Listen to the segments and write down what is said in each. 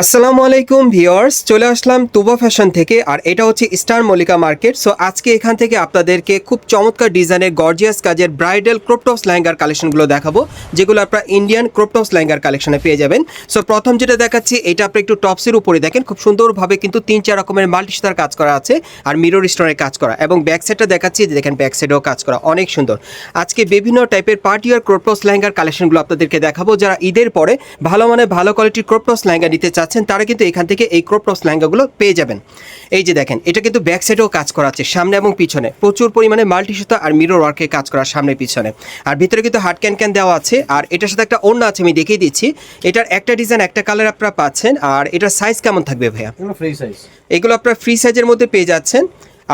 আসসালামু আলাইকুম ভিওয়ার্স চলে আসলাম তুবা ফ্যাশন থেকে, আর এটা হচ্ছে স্টার মল্লিকা মার্কেট। সো আজকে এখান থেকে আপনাদেরকে খুব চমৎকার ডিজাইনের গর্জিয়াস কাজের ব্রাইডাল ক্রোপটপস লেহেঙ্গার কালেকশনগুলো দেখাবো, যেগুলো আপনারা ইন্ডিয়ান ক্রোপটপস লেহেঙ্গার কালেকশনে পেয়ে যাবেন। সো প্রথম যেটা দেখাচ্ছি, এটা আপনি একটু টপসের উপরে দেখেন, খুব সুন্দরভাবে কিন্তু তিন চার রকমের মাল্টি স্টার কাজ করা আছে, আর মিরর স্টোনের কাজ করা, এবং ব্যাক সাইডটা দেখাচ্ছি যে দেখেন ব্যাক সাইডেও কাজ করা, অনেক সুন্দর। আজকে বিভিন্ন টাইপের পার্টি আর ক্রোপটপস লেহেঙ্গার কালেকশনগুলো আপনাদেরকে দেখাবো, যারা ঈদের পরে ভালো মানে ভালো কোয়ালিটির ক্রোপটপস লেহেঙ্গা নিতে চাচ্ছেন তারা কিন্তু এখান থেকে এই ক্রোপটপস লেহেঙ্গাগুলো পেয়ে যাবেন। এই যে দেখেন এটা কিন্তু ব্যাক সাইডেও কাজ করা আছে সামনে এবং পিছনে। প্রচুর পরিমাণে মাল্টি সুতা আর মিরর ওয়ার্কে কাজ করা সামনে পিছনে। আর ভিতরে কিন্তু হাট ক্যান ক্যান দেওয়া আছে আর এটার সাথে একটা অন্য আছে আমি দেখিয়ে দিচ্ছি। এটার একটা ডিজাইন একটা কালার আপনারা পাচ্ছেন আর এটার সাইজ কেমন থাকবে ভাইয়া? এগুলো ফ্রি সাইজ এগুলো আপনারা ফ্রি সাইজের মধ্যে পেয়ে যাচ্ছেন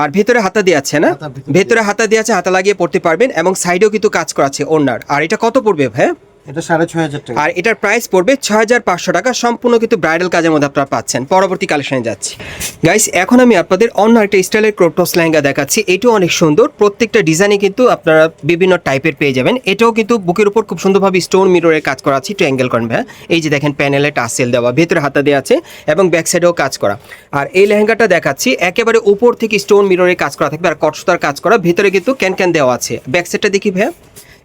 আর ভেতরে হাতা দিয়ে আছে না? ভেতরে হাতা দিয়ে আছে হাতা লাগিয়ে পড়তে পারবেন এবং সাইডেও কিন্তু কাজ করা আছে ওনার আর এটা কত পড়বে ভাই আর এটার প্রাইস পড়বে ছয় হাজার পাঁচশো টাকা। সম্পূর্ণ কিন্তু ব্রাইডাল কাজের মধ্যে আপনারা পাচ্ছেন। পরবর্তী কালেকশনে যাচ্ছি। গাইস এখন আমি আপনাদের অন্য একটা স্টাইলের ক্রোপটস লেহেঙ্গা দেখাচ্ছি। এটাও অনেক সুন্দর। প্রত্যেকটা ডিজাইনে কিন্তু আপনারা বিভিন্ন টাইপের পেয়ে যাবেন। এটাও কিন্তু বুকের উপর খুব সুন্দরভাবে স্টোন মিররের কাজ করা আছে করেন ভাইয়া। এই যে দেখেন প্যানেলে টাসেল দেওয়া, ভেতরে হাতা দেওয়া আছে এবং ব্যাক সাইডেও কাজ করা। আর এই লেহেঙ্গাটা দেখাচ্ছি, একেবারে উপর থেকে স্টোন মিররের কাজ করা থাকবে আর কটসুতার কাজ করা। ভেতরে কিন্তু ক্যান ক্যান দেওয়া আছে। ব্যাক সাইডটা দেখি ভাইয়া।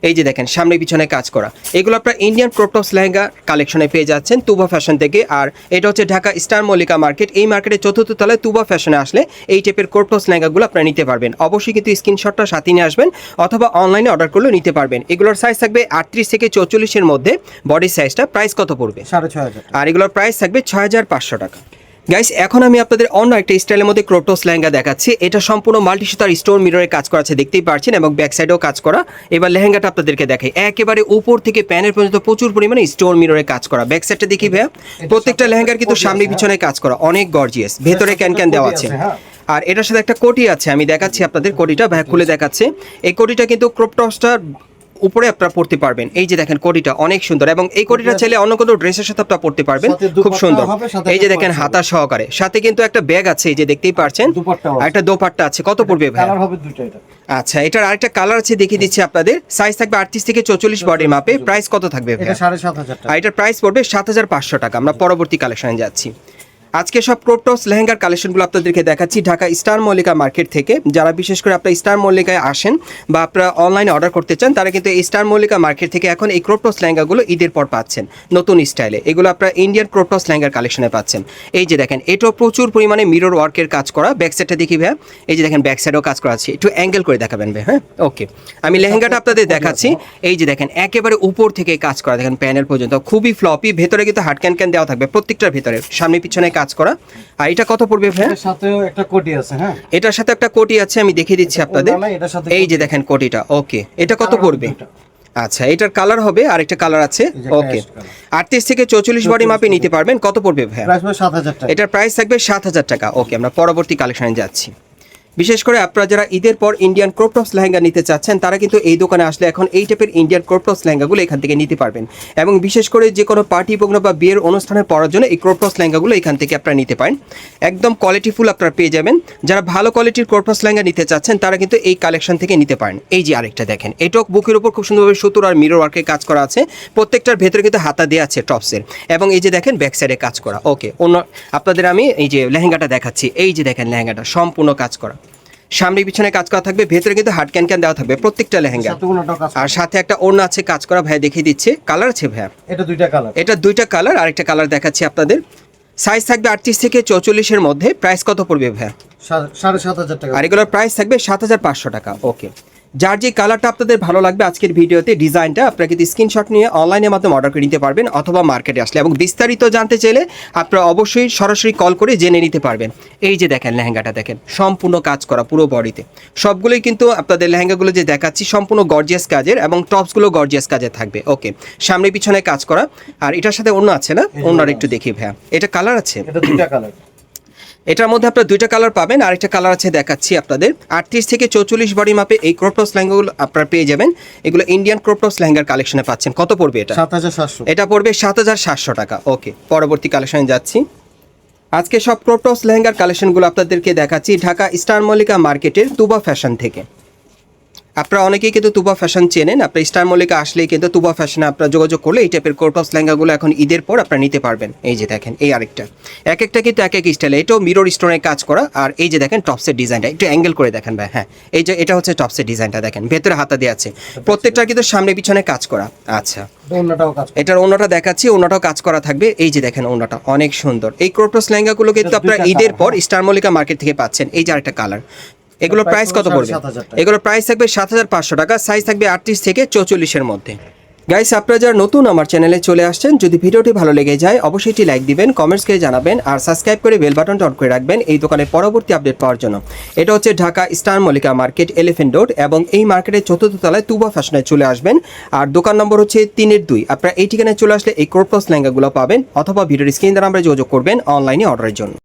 এই যে দেখেন সামনে পিছনে কাজ করা। এগুলো আপনার ইন্ডিয়ান ক্রোপটপস লেহেঙ্গা কালেকশনে পেয়ে যাচ্ছেন তুবা ফ্যাশন থেকে। আর এটা হচ্ছে ঢাকা স্টার মল্লিকা মার্কেট এই মার্কেটের চতুর্থ তলায় তুবা ফ্যাশনে আসলে এই টাইপের ক্রোপটপস লেহেঙ্গাগুলো আপনারা নিতে পারবেন। অবশ্যই কিন্তু স্ক্রিনশটটা সাথে নিয়ে আসবেন অথবা অনলাইনে অর্ডার করলেও নিতে পারবেন। এগুলোর সাইজ থাকবে আটত্রিশ থেকে চৌচল্লিশের মধ্যে। বডি সাইজটা প্রাইস কত পড়বে? সাড়ে ছয় হাজার আর এগুলোর প্রাইস থাকবে ছয় হাজার পাঁচশো টাকা। গাইস এখন আমি আপনাদের অন্য একটা স্টাইলের মধ্যে ক্রোটোস লেহেঙ্গা দেখাচ্ছি। এটা সম্পূর্ণ মাল্টি সুতার স্টোন মিররে কাজ করা আছে দেখতেই পাচ্ছেন এবং ব্যাক সাইডেও কাজ করা। এবার লেহেঙ্গাটা আপনাদেরকে দেখাই। একেবারে উপর থেকে প্যানের পর্যন্ত প্রচুর পরিমাণে স্টোন মিররে কাজ করা। ব্যাক সাইডটা দেখি ভাইয়া। প্রত্যেকটা লেহেঙ্গার কিন্তু সামনে পিছনে কাজ করা। অনেক গর্জিয়াস ভেতরে ক্যান ক্যান দেওয়া আছে। হ্যাঁ। আর এটার সাথে একটা কোটি আছে। আমি দেখাচ্ছি আপনাদের কোটিটা। ভাই খুলে দেখাচ্ছে। এই কোটিটা কিন্তু ক্রপটসটার উপরে আপনারা পড়তে পারবেন। এই যে দেখেন কোটিটা অনেক সুন্দর এবং এই কোটিটা ছেলে অন্য কোনো ড্রেসের সাথে আপনারা পড়তে পারবেন। খুব সুন্দর। এই যে দেখেন হাতা সহকারে। সাথে কিন্তু একটা ব্যাগ আছে এই যে দেখতেই পারছেন একটা দোপাট্টা আছে। কত পড়বে ভাই? কালার হবে দুটো এটা। আচ্ছা এটার আরেকটা কালার আছে দেখিয়ে দিচ্ছি আপনাদের। সাইজ থাকবে আটত্রিশ থেকে চৌচল্লিশ বডির মাপে প্রাইস কত থাকবে ভাই সাড়ে সাত হাজার টাকা। আর এটার প্রাইস পড়বে সাত হাজার পাঁচশো টাকা। আমরা পরবর্তী কালেকশনে যাচ্ছি। আজকে সব ক্রোপটপস লেহেঙ্গার কালেকশনগুলো আপনাদেরকে দেখাচ্ছি ঢাকা স্টার মল্লিকা মার্কেট থেকে। যারা বিশেষ করে আপনারা স্টার মল্লিকায় আসেন বা আপনারা অনলাইনে অর্ডার করতে চান, তারা কিন্তু এই স্টার মল্লিকা মার্কেট থেকে এখন এই ক্রোপটপস লেহেঙ্গাগুলো ঈদের পর পাচ্ছেন নতুন স্টাইলে এগুলো আপনারা ইন্ডিয়ান ক্রোপটপস লেহেঙ্গার কালেকশনে পাচ্ছেন। এই যে দেখেন, এটাও প্রচুর পরিমাণে মিরর ওয়ার্কের কাজ করা। ব্যাক সাইডটা দেখি ভাইয়া। এই যে দেখেন ব্যাক সাইডেও কাজ করা আছে। একটু অ্যাঙ্গেল করে দেখাবেন ভাই হ্যাঁ? ওকে আমি লেহেঙ্গাটা আপনাদের দেখাচ্ছি। এই যে দেখেন, একেবারে উপর থেকে কাজ করা। দেখেন প্যানেল পর্যন্ত খুবই ফ্লপি ভেতরে কিন্তু হাট ক্যান ক্যান দেওয়া থাকবে প্রত্যেকটার ভেতরে। সামনে পিছনে কাজ করা। আর এটা কত পড়বে ভাই সাথে সাথেও একটা কোটি আছে হ্যাঁ। এটার সাথে একটা কোটি আছে আমি দেখিয়ে দিচ্ছি আপনাদের। সাথে এই যে দেখেন কোটিটা ওকে। এটা কত পড়বে? আচ্ছা এটার কালার হবে আর একটা কালার আছে ওকে। আটত্রিশ থেকে চৌচল্লিশ বডি মাপে নিতে পারবেন কত পড়বে ভাই এটার প্রাইস থাকবে সাত হাজার টাকা ওকে। আমরা পরবর্তী কালেকশনে যাচ্ছি। বিশেষ করে আপনারা যারা ঈদের পর ইন্ডিয়ান ক্রোপটপস লেহেঙ্গা নিতে চাচ্ছেন, তারা কিন্তু এই দোকানে আসলে এখন এই টাইপের ইন্ডিয়ান ক্রোপটপস লেহেঙ্গাগুলো এখান থেকে নিতে পারবেন। এবং বিশেষ করে যে কোনো পার্টি প্রোগ্রাম বা বিয়ের অনুষ্ঠানে পড়ার জন্য এই ক্রোপটপস লেহেঙ্গাগুলো এখান থেকে আপনারা নিতে পারেন। একদম কোয়ালিটিফুল আপনারা পেয়ে যাবেন। যারা ভালো কোয়ালিটির ক্রোপটপস লেহেঙ্গা নিতে চাচ্ছেন, তারা কিন্তু এই কালেকশন থেকে নিতে পারেন। এই যে আরেকটা দেখেন এটাও বুকের উপর খুব সুন্দরভাবে সুতোর আর মিরর ওয়ার্কের কাজ করা আছে। প্রত্যেকটার ভেতরে কিন্তু হাতা দেওয়া আছে টপসের এবং এই যে দেখেন ব্যাক সাইডে কাজ করা। ওকে অন্য আপনাদের আমি এই যে লেহেঙ্গাটা দেখাচ্ছি। এই যে দেখেন লেহেঙ্গাটা, সম্পূর্ণ কাজ করা। সামনে পিছনে কাজ করা থাকবে ভেতরে কিন্তু হাট ক্যান ক্যান দেওয়া থাকবে প্রত্যেকটা লেহেঙ্গা। আর সাথে একটা ওড়না আছে কাজ করা ভাই দেখিয়ে দিচ্ছে কালার আছে ভাইয়া? এটা দুইটা কালার। এটা দুইটা কালার আর একটা কালার দেখাচ্ছি আপনাদের। সাইজ থাকবে আটত্রিশ থেকে চৌচল্লিশের মধ্যে প্রাইস কত পড়বে ভাইয়া? সাড়ে সাত হাজার টাকা। আর এগুলোর প্রাইস থাকবে সাত হাজার পাঁচশো টাকা ওকে যার যে কালারটা আপনাদের ভালো লাগবে আজকের ভিডিওতে ডিজাইনটা আপনারা কিন্তু স্ক্রিনশট নিয়ে অনলাইনের মাধ্যমে অর্ডার করে নিতে পারবেন অথবা মার্কেটে আসলে। এবং বিস্তারিত জানতে চাইলে আপনারা অবশ্যই সরাসরি কল করে জেনে নিতে পারবেন। এই যে দেখেন লেহেঙ্গাটা দেখেন সম্পূর্ণ কাজ করা পুরো বডিতে। সবগুলোই কিন্তু আপনাদের লেহেঙ্গাগুলো যে দেখাচ্ছি সম্পূর্ণ গর্জিয়াস কাজের এবং টপসগুলো গর্জিয়াস কাজের থাকবে। ওকে সামনে পিছনে কাজ করা। আর এটার সাথে অন্য আছে না? অন্যর অন্য একটু দেখি ভাইয়া। এটা কালার আছে? এটা দুইটা কালার এটার মধ্যে আপনার দুইটা কালার পাবেন আর একটা কালার আছে দেখাচ্ছি আপনাদের। আটত্রিশ থেকে চৌচল্লিশ বডি মাপে এই ক্রোপটস লেহেঙ্গাগুলো আপনারা পেয়ে যাবেন। এগুলো ইন্ডিয়ান ক্রোপটস লেহেঙ্গার কালেকশনে পাচ্ছেন। কত পড়বে এটা? সাত হাজার সাতশো। এটা পড়বে সাত হাজার সাতশো টাকা। ওকে পরবর্তী কালেকশনে যাচ্ছি। আজকে সব ক্রোপটস লেহেঙ্গার কালেকশনগুলো আপনাদেরকে দেখাচ্ছি ঢাকা স্টার মল্লিকা মার্কেটের তুবা ফ্যাশন থেকে। আপনারা অনেকেই কিন্তু তুবা ফ্যাশন চেনেন। আপনার স্টার মল্লিকা আসলেই কিন্তু তুবা ফ্যাশনে আপনারা যোগাযোগ করলে এই টাইপের কোর্টস লেহেঙ্গাগুলো এখন ঈদের পর আপনারা নিতে পারবেন। এই যে দেখেন এই আরেকটা। এক একটা কিন্তু এক এক স্টাইলে এটাও মিরর স্টোনের কাজ করা। আর এই যে দেখেন টপসের ডিজাইনটা একটু অ্যাঙ্গেল করে দেখেন ভাই হ্যাঁ। এই যে এটা হচ্ছে টপসের ডিজাইনটা দেখেন। ভেতরে হাতা দিয়ে আছে। প্রত্যেকটা কিন্তু সামনে পিছনে কাজ করা। আচ্ছা। এটার অন্যটা দেখাচ্ছি। অন্যটাও কাজ করা থাকবে। এই যে দেখেন অন্যটা অনেক সুন্দর। এই ক্রোপটস লেহেঙ্গাগুলো কিন্তু আপনারা ঈদের পর স্টার মল্লিকা মার্কেট থেকে পাচ্ছেন। এই যে আরেকটা কালার এগুলো Price প্রাইস কত পড়বে? পড়বে 7,500 টাকা। এগুলো প্রাইস থাকবে সাত হাজার পাঁচশো টাকা সাইজ থাকবে আটত্রিশ থেকে চৌচল্লিশের মধ্যে। গাইস আপনারা যারা নতুন আমার চ্যানেলে চলে আসছেন যদি ভিডিওটি ভালো লেগে যায় অবশ্যই একটি লাইক দিবেন কমেন্টস করে জানাবেন আর সাবস্ক্রাইব করে বেল বাটনটা অন করে রাখবেন এই দোকানের পরবর্তী আপডেট পাওয়ার জন্য। এটা হচ্ছে Dhaka star Mallika market Elephant Road এবং এই মার্কেটের চতুর্থ তলায় তুবা ফ্যাশনে চলে আসবেন। আর দোকান নম্বর হচ্ছে তিনের দুই। আপনারা এই ঠিকানায় চলে আসলে এই ক্রোপটস লেহেঙ্গাগুলো পাবেন অথবা ভিডিওর স্ক্রিন দ্বারা আমরা যোগাযোগ করবেন অনলাইনে অর্ডারের জন্য।